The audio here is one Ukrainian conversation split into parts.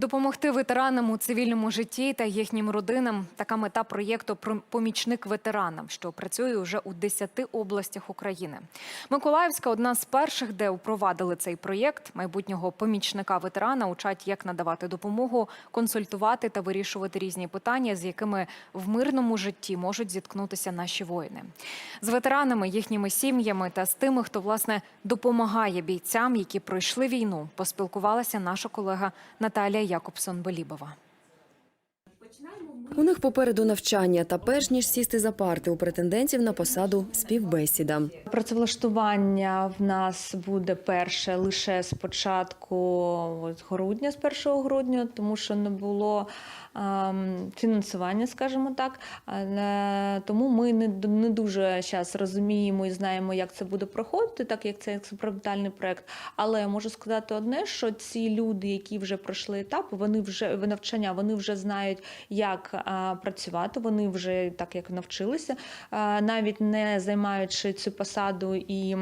Допомогти ветеранам у цивільному житті та їхнім родинам така мета проєкту «Про- Помічник ветеранам, що працює уже у 10 областях України. Миколаївська одна з перших, де впровадили цей проєкт. Майбутнього помічника ветерана учать, як надавати допомогу, консультувати та вирішувати різні питання, з якими в мирному житті можуть зіткнутися наші воїни. З ветеранами, їхніми сім'ями та з тими, хто власне допомагає бійцям, які пройшли війну, поспілкувалася наша колега Наталія Якобсон-Белібова. У них попереду навчання та перш ніж сісти за парти у претендентів на посаду співбесіда. Працевлаштування в нас буде перше лише з початку грудня, з 1 грудня, тому що не було ем, фінансування, скажімо так. Але, тому ми не, дуже зараз розуміємо і знаємо, як це буде проходити, так як це експериментальний проект. Але можу сказати одне, що ці люди, які вже пройшли етап, вони вже навчання, вони вже знають, як працювати. Вони вже так як навчилися, навіть не займаючи цю посаду і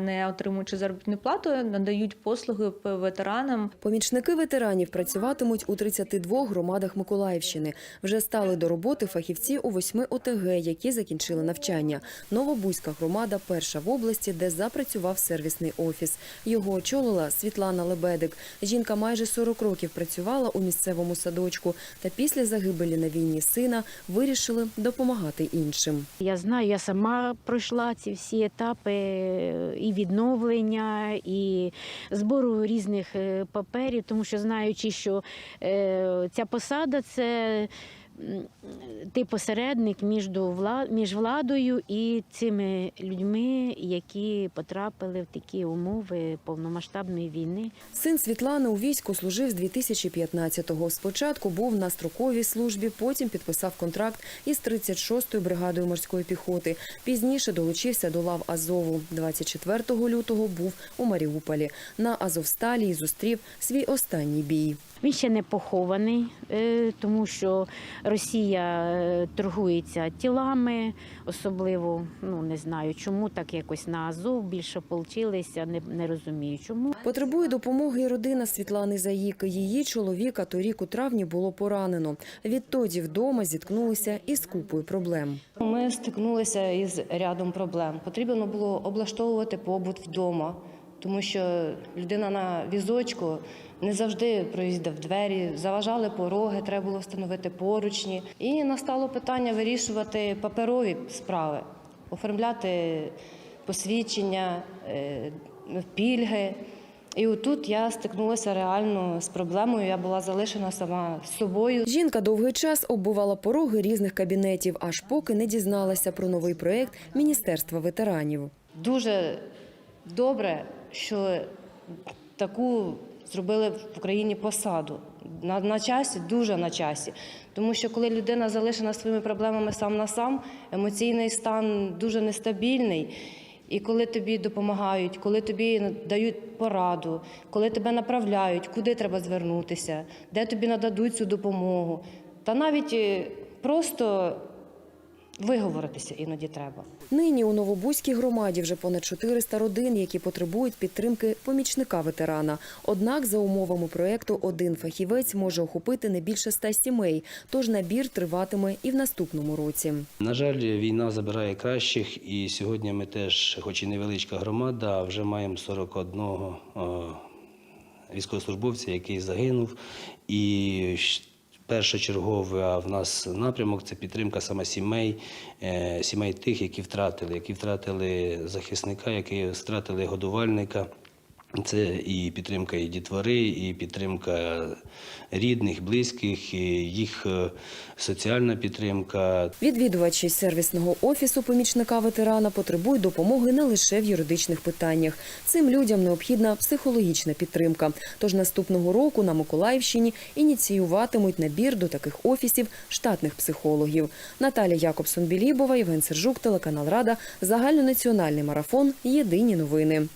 не отримуючи заробітну плату, надають послуги ветеранам. Помічники ветеранів працюватимуть у 32 громадах Миколаївщини. Вже стали до роботи фахівці у восьми ОТГ, які закінчили навчання. Новобузька громада перша в області, де запрацював сервісний офіс. Його очолила Світлана Лебедик. Жінка майже 40 років працювала у місцевому садочку, та після загибелі на війні сина вирішили допомагати іншим. Я знаю, я сама пройшла ці всі етапи і відновлення, і збору різних е, паперів, тому що знаючи, що е, ця посада це. Ти посередник між, між владою і цими людьми, які потрапили в такі умови повномасштабної війни. Син Світлани у війську служив з 2015-го. Спочатку був на строковій службі, потім підписав контракт із 36-ю бригадою морської піхоти. Пізніше долучився до лав Азову. 24 лютого був у Маріуполі. На Азовсталі зустрів свій останній бій. Він ще не похований, е, тому що Росія е, торгується тілами, особливо ну не знаю чому, так якось на Азов більше получилися, не, не розумію чому. Потребує допомоги і родина Світлани Заїки. Її чоловіка торік у травні було поранено. Відтоді вдома зіткнулися із купою проблем. Ми стикнулися із рядом проблем. Потрібно було облаштовувати побут вдома, тому що людина на візочку не завжди проїздив двері, заважали пороги, треба було встановити поручні. І настало питання вирішувати паперові справи, оформляти посвідчення, е, пільги. І отут я стикнулася реально з проблемою. Я була залишена сама з собою. Жінка довгий час оббивала пороги різних кабінетів, аж поки не дізналася про новий проєкт Міністерства ветеранів. Дуже добре, що таку зробили в Україні посаду. На, на часі, дуже на часі. Тому що коли людина залишена своїми проблемами сам на сам, емоційний стан дуже нестабільний. І коли тобі допомагають, коли тобі дають пораду, коли тебе направляють, куди треба звернутися, де тобі нададуть цю допомогу, та навіть е, просто виговоритися іноді треба. Нині у Новобузькій громаді вже понад 400 родин, які потребують підтримки помічника ветерана. Однак, за умовами проєкту, один фахівець може охопити не більше 100 сімей, тож набір триватиме і в наступному році. На жаль, війна забирає кращих, і сьогодні ми теж, хоч і невеличка громада, вже маємо 41 е, військовослужбовця, який загинув. І першочерговий в нас напрямок це підтримка саме сімей, е, сімей тих, які втратили, які втратили захисника, які втратили годувальника. Це і підтримка і дітвори, і підтримка рідних, близьких, і їх е, соціальна підтримка. Відвідувачі сервісного офісу помічника ветерана потребують допомоги не лише в юридичних питаннях. Цим людям необхідна психологічна підтримка. Тож наступного року на Миколаївщині ініціюватимуть набір до таких офісів штатних психологів. Наталя Якобсон-Білібова, Євген Сержук, телеканал Рада, загальнонаціональний марафон. Єдині новини.